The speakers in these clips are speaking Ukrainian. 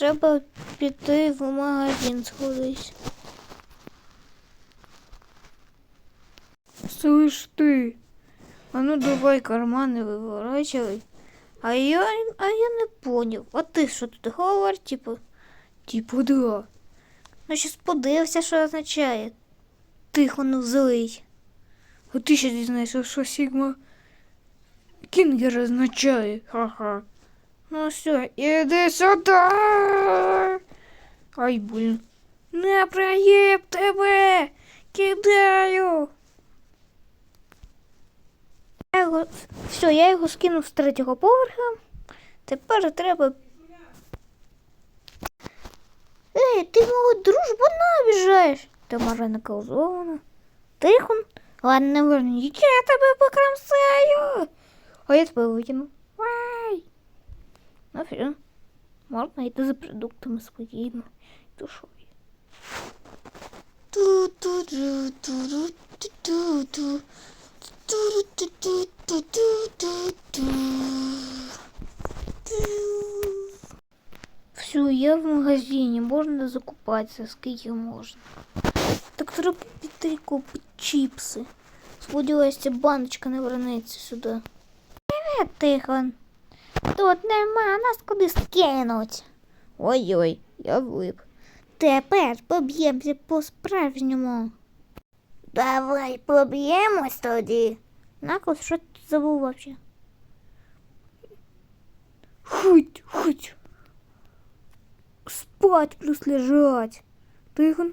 Треба піти в магазин сходить. Слышь ти. А ну давай кармани виворачивай. А я, а я не поняв. А ти що тут говор, типу? Типу, да. Ну щас подивився, що означає. Тихо, ну злий. А ти ще дізнаєшся, що Сігма Кінгер означає. Ха-ха. Ну все, іди сюди. Ай, блін. Не проїб тебе! Кидаю! Я. Все, я його скинув з третього поверха. Тепер треба. Ей, ти мого дружбана обіжаєш. Ти Марина Колзована. Тихон. Ладно, не верніть, я тебе покромсаю. А я тебе викину. Все. Можна йти за продуктами спокійно. Душою. Все, я в магазині, можна закупатися, скільки можна. Так треба піти купити чіпси. Сподіваюся, баночка не вернеться сюди. Тихон. Тут нема нас куди скинуть. Ой-ой, я влип. Тепер поб'ємося по-справжньому. Давай поб'ємось тоді. Наклз, що ти забув вообще? Хуть, хуть. Спать плюс лежать. Тихон.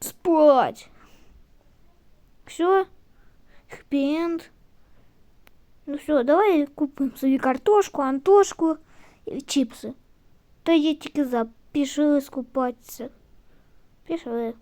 Спать. Все. Хэппи-энд. Ну все, давай купимо собі картошку, антошку і чіпси. Та я тільки за. Пішли скупатися. Пішли.